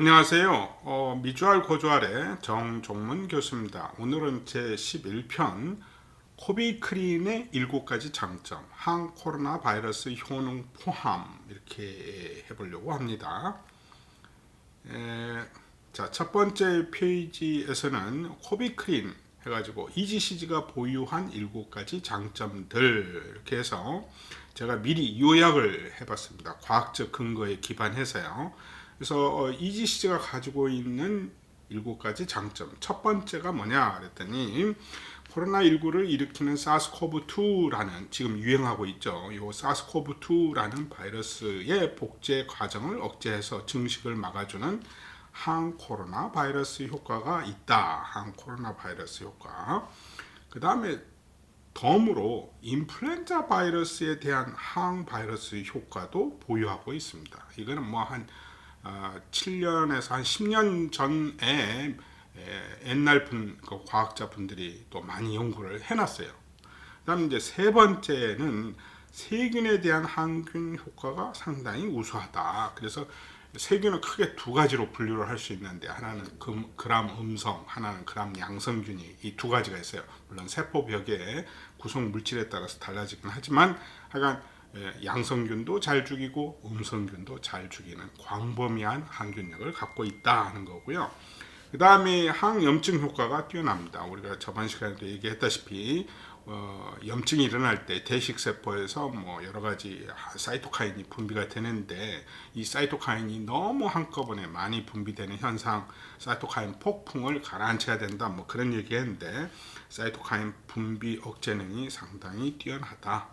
안녕하세요. 어, 미주알 고주알의 정종문 교수입니다. 오늘은 제 11편 코비크린의 7가지 장점, 항 코로나 바이러스 효능 포함 이렇게 해보려고 합니다. 에, 자, 첫 번째 페이지에서는 코비크린 해가지고 EGCG가 보유한 7가지 장점들 이렇게 해서 제가 미리 요약을 해봤습니다. 과학적 근거에 기반해서요. 그래서 EGCG가 가지고 있는 7가지 장점. 첫 번째가 뭐냐 그랬더니 코로나19를 일으키는 사스코브2라는 지금 유행하고 있죠. 이 사스코브2라는 바이러스의 복제 과정을 억제해서 증식을 막아주는 항코로나 바이러스 효과가 있다. 항코로나 바이러스 효과. 그 다음에 덤으로 인플루엔자 바이러스에 대한 항바이러스 효과도 보유하고 있습니다. 이거는 뭐한 어, 7년에서 한 10년 전에 에, 옛날 분, 그 과학자 분들이 또 많이 연구를 해놨어요. 그 다음 이제 세 번째는 세균에 대한 항균 효과가 상당히 우수하다. 그래서 세균은 크게 두 가지로 분류를 할 수 있는데 하나는 금, 그람 음성, 하나는 그람 양성균이 이 두 가지가 있어요. 물론 세포벽의 구성 물질에 따라서 달라지긴 하지만 하여간 예, 양성균도 잘 죽이고 음성균도 잘 죽이는 광범위한 항균력을 갖고 있다 하는 거고요. 그 다음에 항염증 효과가 뛰어납니다. 우리가 저번 시간에도 얘기했다시피 어, 염증이 일어날 때 대식세포에서 뭐 여러 가지 사이토카인이 분비가 되는데 이 사이토카인이 너무 한꺼번에 많이 분비되는 현상, 사이토카인 폭풍을 가라앉혀야 된다. 뭐 그런 얘기했는데 사이토카인 분비 억제능이 상당히 뛰어나다.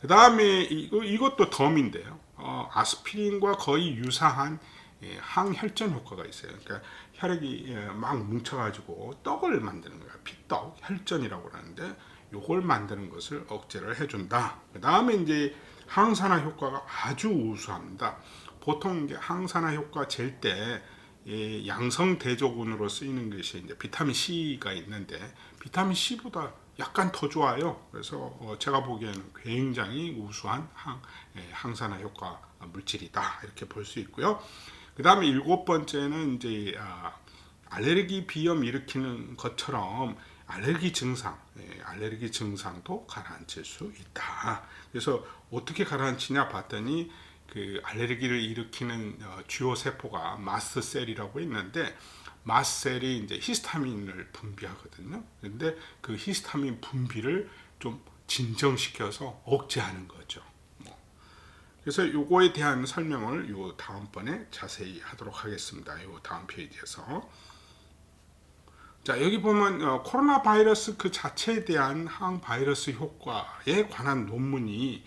그 다음에 이것도 덤인데요. 어, 아스피린과 거의 유사한 예, 항혈전 효과가 있어요. 그러니까 혈액이 예, 막 뭉쳐가지고 떡을 만드는 거야. 피떡, 혈전이라고 하는데 요걸 만드는 것을 억제를 해준다. 그 다음에 이제 항산화 효과가 아주 우수합니다. 보통 이제 항산화 효과 잴때 예, 양성 대조군으로 쓰이는 것이 이제 비타민 C가 있는데 비타민 C보다 약간 더 좋아요. 그래서 어, 제가 보기에는 굉장히 우수한 항, 예, 항산화 효과 물질이다 이렇게 볼 수 있고요. 그 다음에 일곱 번째는 이제 아, 알레르기 비염 일으키는 것처럼 알레르기 증상, 예, 알레르기 증상도 가라앉힐 수 있다. 그래서 어떻게 가라앉히냐 봤더니 그 알레르기를 일으키는 어, 주요 세포가 마스셀이라고 있는데 마스셀이 이제 히스타민을 분비하거든요. 근데 그 히스타민 분비를 좀 진정시켜서 억제하는 거죠. 뭐. 그래서 요거에 대한 설명을 요 다음번에 자세히 하도록 하겠습니다. 요 다음 페이지에서. 자, 여기 보면 어, 코로나 바이러스 그 자체에 대한 항 바이러스 효과에 관한 논문이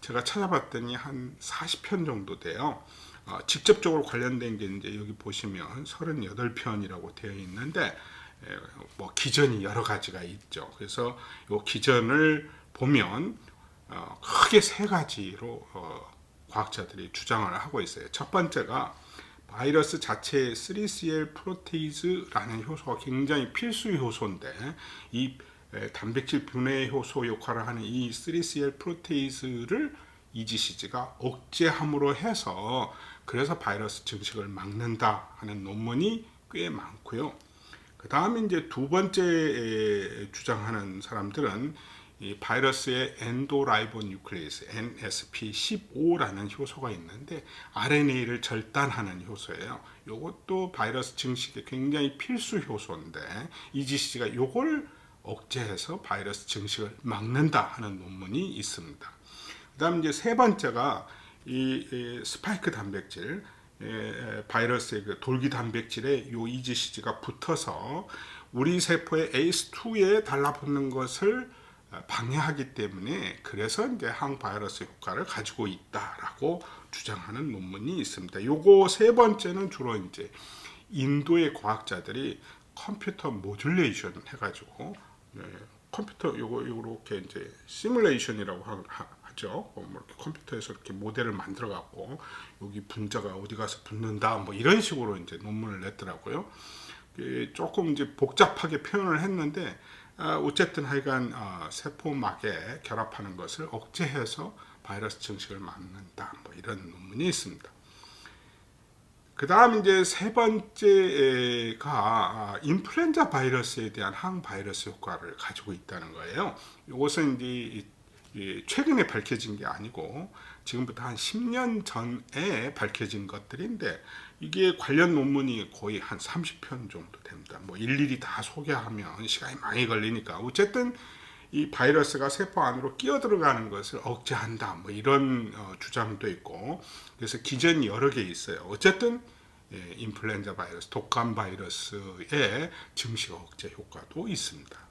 제가 찾아봤더니 한 40편 정도 돼요. 어, 직접적으로 관련된 게 이제 여기 보시면 38편이라고 되어 있는데 에, 뭐 기전이 여러 가지가 있죠. 그래서 이 기전을 보면 어, 크게 세 가지로 어, 과학자들이 주장을 하고 있어요. 첫 번째가 바이러스 자체의 3CL 프로테이즈라는 효소가 굉장히 필수 효소인데 이 단백질 분해 효소 역할을 하는 이 3CL 프로테이즈를 EGCG가 억제함으로 해서 그래서 바이러스 증식을 막는다 하는 논문이 꽤 많고요. 그 다음에 이제 두 번째 주장하는 사람들은 이 바이러스의 엔도라이본 뉴클레이스 NSP15라는 효소가 있는데 RNA를 절단하는 효소예요. 이것도 바이러스 증식에 굉장히 필수 효소인데 EGCG가 이걸 억제해서 바이러스 증식을 막는다 하는 논문이 있습니다. 그 다음 이제 세 번째가 이, 이 스파이크 단백질 에, 바이러스의 그 돌기 단백질에 요 EGCG가 붙어서 우리 세포의 ACE2에 달라붙는 것을 방해하기 때문에 그래서 이제 항바이러스 효과를 가지고 있다라고 주장하는 논문이 있습니다. 요거 세 번째는 주로 이제 인도의 과학자들이 컴퓨터 모듈레이션 해가지고 네, 컴퓨터 요거 이렇게 이제 시뮬레이션이라고 하 죠. 뭐 이렇게 컴퓨터에서 이렇게 모델을 만들어 갖고 여기 분자가 어디 가서 붙는다 뭐 이런 식으로 이제 논문을 냈더라고요. 조금 이제 복잡하게 표현을 했는데 아, 어쨌든 하여간 어, 세포막에 결합하는 것을 억제해서 바이러스 증식을 막는다 뭐 이런 논문이 있습니다. 그 다음 이제 세 번째가 아, 인플루엔자 바이러스에 대한 항바이러스 효과를 가지고 있다는 거예요. 이것은 이제 최근에 밝혀진 게 아니고 지금부터 한 10년 전에 밝혀진 것들인데 이게 관련 논문이 거의 한 30편 정도 됩니다. 뭐 일일이 다 소개하면 시간이 많이 걸리니까 어쨌든 이 바이러스가 세포 안으로 끼어 들어가는 것을 억제한다. 뭐 이런 어, 주장도 있고 그래서 기전이 여러 개 있어요. 어쨌든 예, 인플루엔자 바이러스, 독감 바이러스의 증식 억제 효과도 있습니다.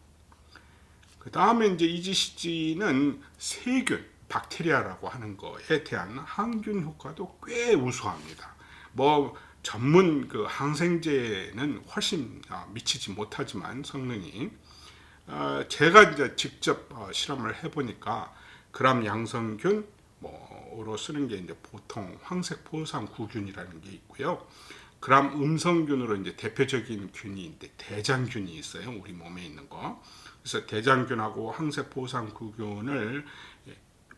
그 다음에 이제 EGCG는 세균, 박테리아라고 하는 거에 대한 항균 효과도 꽤 우수합니다. 뭐 전문 그 항생제는 훨씬 아, 미치지 못하지만 성능이 어, 제가 이제 직접 어, 실험을 해보니까 그람 양성균 뭐로 쓰는 게 이제 보통 황색 포상 구균이라는 게 있고요. 그람 음성균으로 이제 대표적인 균이 이제 대장균이 있어요. 우리 몸에 있는 거. 그래서 대장균하고 황색 포상 구균을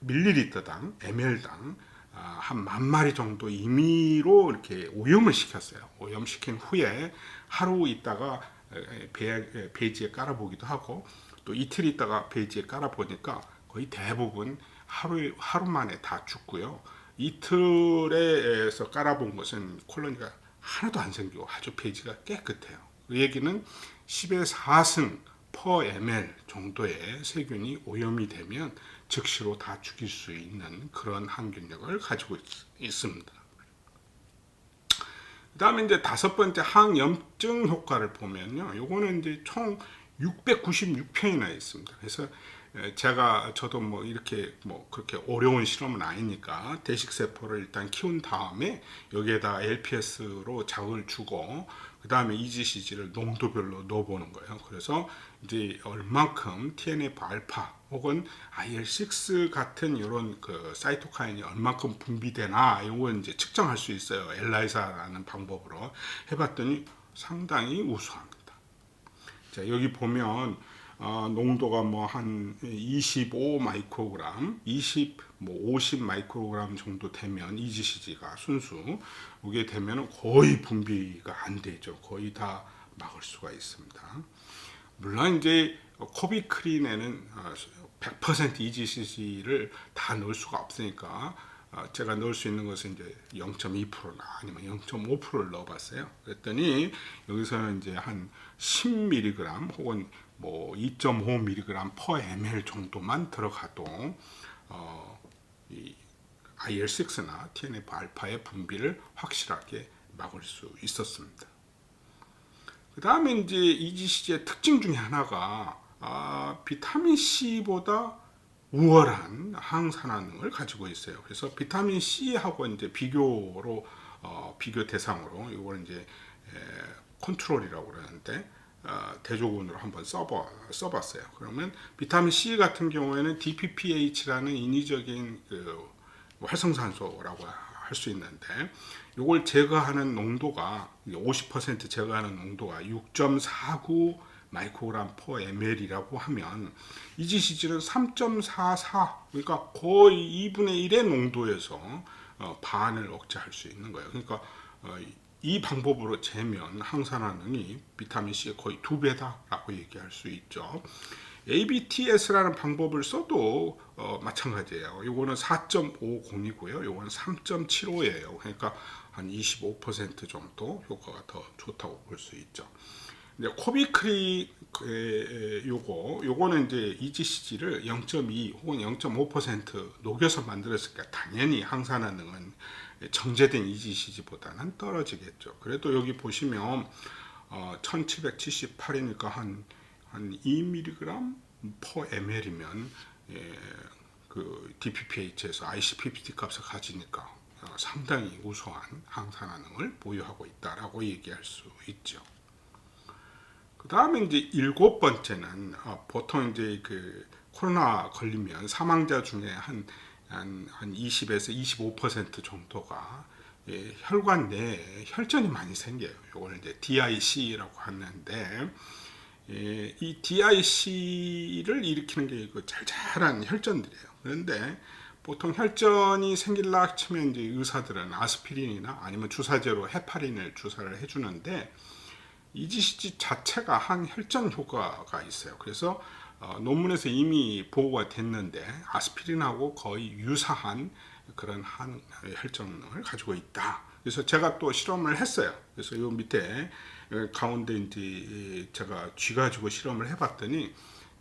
밀리리터당 ml당 아, 한만 마리 정도 임의로 이렇게 오염을 시켰어요. 오염시킨 후에 하루 있다가 배지에 깔아보기도 하고 또 이틀 있다가 배지에 깔아보니까 거의 대부분 하루 하루 만에 다 죽고요. 이틀에서 깔아본 것은 콜로니가 하나도 안 생기고 아주 배지가 깨끗해요. 그 얘기는 10의 4승 per ml 정도의 세균이 오염이 되면 즉시로 다 죽일 수 있는 그런 항균력을 가지고 있, 있습니다. 그다음에 이제 다섯 번째 항염증 효과를 보면요. 요거는 이제 총 696편이나 있습니다. 그래서 에, 제가 저도 뭐 이렇게 뭐 그렇게 어려운 실험은 아니니까 대식 세포를 일단 키운 다음에 여기에다 LPS로 자극을 주고 그 다음에 EGCG를 농도별로 넣어보는 거예요. 그래서 이제 얼만큼 TNF 알파 혹은 IL6 같은 이런 그 사이토카인이 얼만큼 분비되나 이건 이제 측정할 수 있어요. 엘라이사라는 방법으로 해봤더니 상당히 우수합니다. 자 여기 보면 어, 농도가 뭐 한 25 마이크로그램, 20, 뭐 50 마이크로그램 정도 되면 EGCG가 순수 이게 되면 거의 분비가 안 되죠. 거의 다 막을 수가 있습니다. 물론 이제 코비크린에는 100% EGCG를 다 넣을 수가 없으니까 어, 제가 넣을 수 있는 것은 이제 0.2%나 아니면 0.5%를 넣어봤어요. 그랬더니 여기서는 이제 한 10mg 혹은 뭐 2.5mg per ml 정도만 들어가도 어, 이 IL6나 TNF 알파의 분비를 확실하게 막을 수 있었습니다. 그 다음에 이제 EGCG의 특징 중에 하나가 아, 비타민 C보다 우월한 항산화능을 가지고 있어요. 그래서 비타민 C하고 이제 비교로 어, 비교 대상으로 이걸 이제 에, 컨트롤이라고 그러는데 어, 대조군으로 한번 써봐, 써봤어요. 그러면 비타민 C 같은 경우에는 DPPH라는 인위적인 그 활성산소라고 할 수 있는데 이걸 제거하는 농도가 50% 제거하는 농도가 6.49 마이크로그램 per ml이라고 하면 EGCG는 3.44 그러니까 거의 2분의 1의 농도에서 어, 반을 억제할 수 있는 거예요. 그러니까 어, 이 방법으로 재면 항산화능이 비타민 C의 거의 두 배다라고 얘기할 수 있죠. ABTS라는 방법을 써도 어, 마찬가지예요. 이거는 4.50이고요. 이거는 3.75예요. 그러니까 한 25% 정도 효과가 더 좋다고 볼 수 있죠. 이제 코비크리 요거 요거는 이제 EGCG를 0.2 혹은 0.5% 녹여서 만들었으니까 당연히 항산화능은 정제된 EGCG보다는 떨어지겠죠. 그래도 여기 보시면 어, 1778이니까 한, 한 2mg per ml이면 예, 그 DPPH에서 IC50 값을 가지니까 어, 상당히 우수한 항산화능을 보유하고 있다라고 얘기할 수 있죠. 그 다음에 이제 일곱 번째는 어, 보통 이제 그 코로나 걸리면 사망자 중에 한, 한, 한 20에서 25% 정도가 예, 혈관 내에 혈전이 많이 생겨요. 이걸 이제 DIC라고 하는데 예, 이 DIC를 일으키는 게 그 잘잘한 혈전들이에요. 그런데 보통 혈전이 생길라 치면 이제 의사들은 아스피린이나 아니면 주사제로 헤파린을 주사를 해주는데 이지시지 자체가 한 혈전 효과가 있어요. 그래서 어, 논문에서 이미 보고가 됐는데 아스피린하고 거의 유사한 그런 한 혈전을 가지고 있다. 그래서 제가 또 실험을 했어요. 그래서 요 밑에 어, 가운데 이제 제가 쥐 가지고 실험을 해봤더니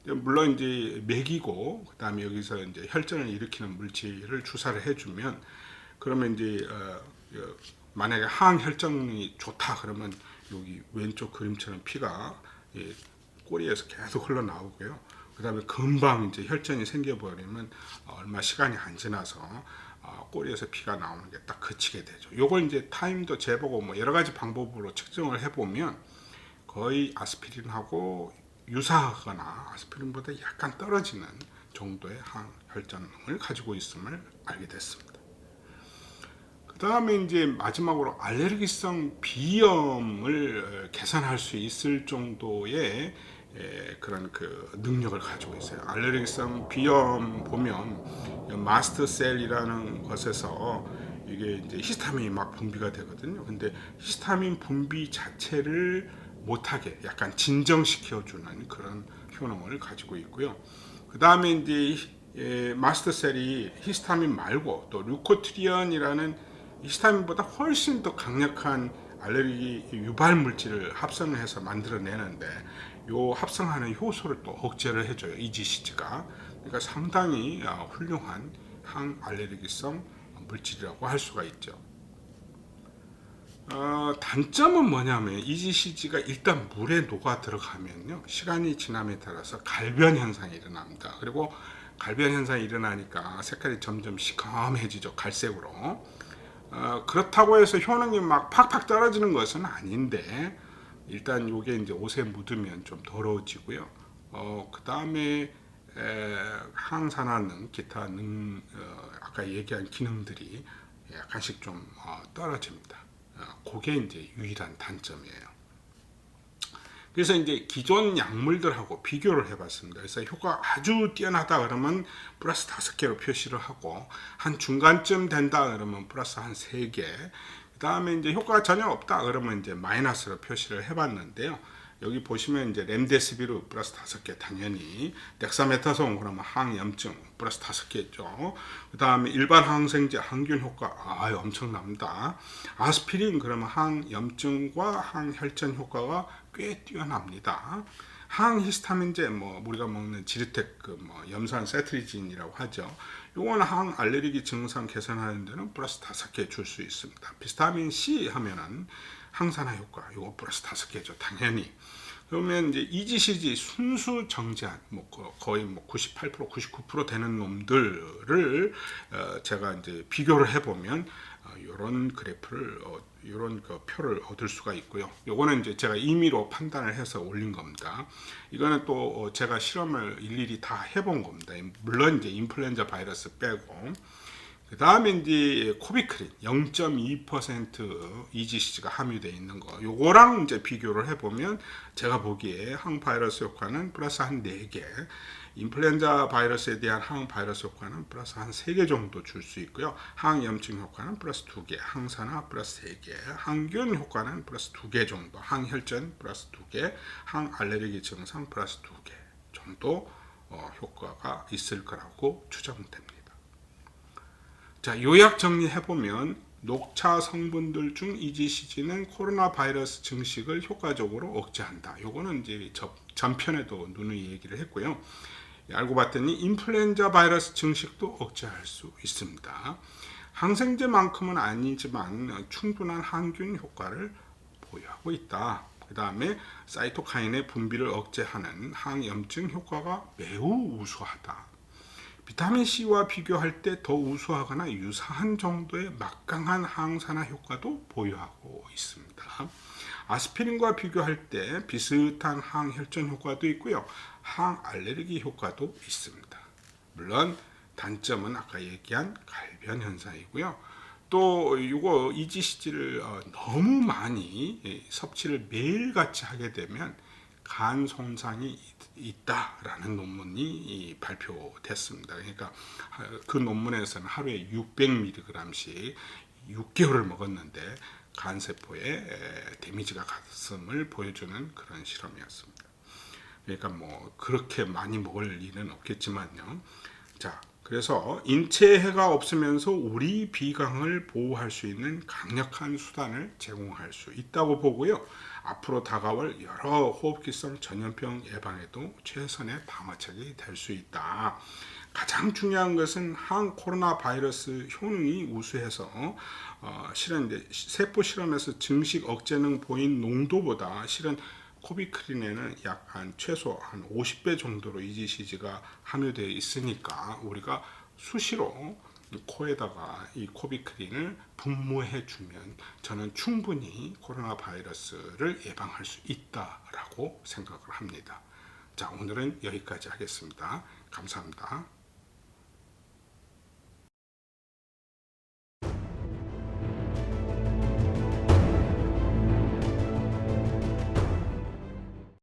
물론 이제 먹이고 그다음에 여기서 이제 혈전을 일으키는 물질을 주사를 해주면 그러면 이제 어, 어, 만약에 항혈전이 좋다 그러면 여기 왼쪽 그림처럼 피가 예, 꼬리에서 계속 흘러나오고요. 그 다음에 금방 이제 혈전이 생겨버리면 어, 얼마 시간이 안 지나서 어, 꼬리에서 피가 나오는 게 딱 그치게 되죠. 요걸 이제 타임도 재보고 뭐 여러 가지 방법으로 측정을 해보면 거의 아스피린하고 유사하거나 아스피린보다 약간 떨어지는 정도의 항혈전을 가지고 있음을 알게 됐습니다. 그 다음에 이제 마지막으로 알레르기성 비염을 어, 개선할 수 있을 정도의 에, 그런 그 능력을 가지고 있어요. 알레르기성 비염 보면 마스터셀이라는 것에서 이게 이제 히스타민이 막 분비가 되거든요. 근데 히스타민 분비 자체를 못하게 약간 진정시켜주는 그런 효능을 가지고 있고요. 그 다음에 이제 예, 마스터 셀이 히스타민 말고 또 류코트리언이라는 히스타민보다 훨씬 더 강력한 알레르기 유발 물질을 합성을 해서 만들어내는데 요 합성하는 효소를 또 억제를 해줘요 이지시즈가 그러니까 상당히 어, 훌륭한 항알레르기성 물질이라고 할 수가 있죠. 어, 단점은 뭐냐면 이지시즈가 일단 물에 녹아 들어가면요 시간이 지남에 따라서 갈변 현상이 일어납니다. 그리고 갈변 현상이 일어나니까 색깔이 점점 시커매지죠 갈색으로. 어, 그렇다고 해서 효능이 막 팍팍 떨어지는 것은 아닌데 일단 요게 이제 옷에 묻으면 좀 더러워지고요. 어, 그 다음에 항산화 능, 기타 능, 어, 아까 얘기한 기능들이 약간씩 좀 어, 떨어집니다. 어, 그게 이제 유일한 단점이에요. 그래서 이제 기존 약물들하고 비교를 해봤습니다. 그래서 효과 아주 뛰어나다 그러면 플러스 다섯 개로 표시를 하고 한 중간쯤 된다 그러면 플러스 한 세 개. 그 다음에 이제 효과가 전혀 없다 그러면 이제 마이너스로 표시를 해봤는데요. 여기 보시면 이제 렘데시비르 플러스 다섯 개 당연히 덱사메타손 그러면 항염증 플러스 다섯 개죠. 그 다음에 일반 항생제 항균 효과 아 엄청납니다. 아스피린 그러면 항염증과 항혈전 효과가 꽤 뛰어납니다. 항히스타민제 뭐 우리가 먹는 지르텍 그뭐 염산 세트리진이라고 하죠. 요거는 항 알레르기 증상 개선하는 데는 플러스 다섯 개 줄 수 있습니다. 비타민 C 하면은 항산화 효과 요거 플러스 다섯 개죠 당연히 그러면 이제 이지시지 순수 정제한 뭐 거의 뭐 98% 99% 되는 놈들을 어 제가 이제 비교를 해보면 어 이런 그래프를 어 이런 그 표를 얻을 수가 있고요. 요거는 이제 제가 임의로 판단을 해서 올린 겁니다. 이거는 또 어, 제가 실험을 일일이 다 해본 겁니다. 물론 이제 인플루엔자 바이러스 빼고 그 다음에 이제 코비크린 0.2% 이지시즈가 함유되어 있는 거. 요거랑 이제 비교를 해보면 제가 보기에 항바이러스 효과는 플러스 한 4개 인플루엔자 바이러스에 대한 항바이러스 효과는 플러스 한 3개 정도 줄 수 있고요. 항염증 효과는 플러스 2개 항산화 플러스 3개 항균 효과는 플러스 2개 정도 항혈전 플러스 2개 항알레르기 증상 플러스 2개 정도 어, 효과가 있을 거라고 추정됩니다 자, 요약 정리해 보면 녹차 성분들 중 이지시진은 코로나 바이러스 증식을 효과적으로 억제한다. 요거는 이제 전편에도 누누이 얘기를 했고요. 알고 봤더니 인플루엔자 바이러스 증식도 억제할 수 있습니다. 항생제만큼은 아니지만 충분한 항균 효과를 보유하고 있다. 그 다음에 사이토카인의 분비를 억제하는 항염증 효과가 매우 우수하다. 비타민 C와 비교할 때 더 우수하거나 유사한 정도의 막강한 항산화 효과도 보유하고 있습니다. 아스피린과 비교할 때 비슷한 항혈전 효과도 있고요. 항알레르기 효과도 있습니다. 물론 단점은 아까 얘기한 갈변 현상이고요. 또 이거 이지시지를 어, 너무 많이 예, 섭취를 매일같이 하게 되면 간 손상이 있- 있다라는 논문이 이 발표됐습니다. 그러니까 그 논문에서는 하루에 600mg씩 6개월을 먹었는데 간 세포에 에, 데미지가 갔음을 보여주는 그런 실험이었습니다. 그러니까 뭐 그렇게 많이 먹을 일은 없겠지만요. 자, 그래서 인체해가 없으면서 우리 비강을 보호할 수 있는 강력한 수단을 제공할 수 있다고 보고요. 앞으로 다가올 여러 호흡기성 전염병 예방에도 최선의 방어책이 될 수 있다. 가장 중요한 것은 항 코로나 바이러스 효능이 우수해서 어, 실은 이제 세포 실험에서 증식 억제능 보인 농도보다 실은 코비크린에는 약 한 최소 한 50배 정도로 EGCG가 함유되어 있으니까 우리가 수시로 이 코에다가 이 코비크린을 분무해 주면 저는 충분히 코로나 바이러스를 예방할 수 있다라고 생각을 합니다. 자, 오늘은 여기까지 하겠습니다. 감사합니다.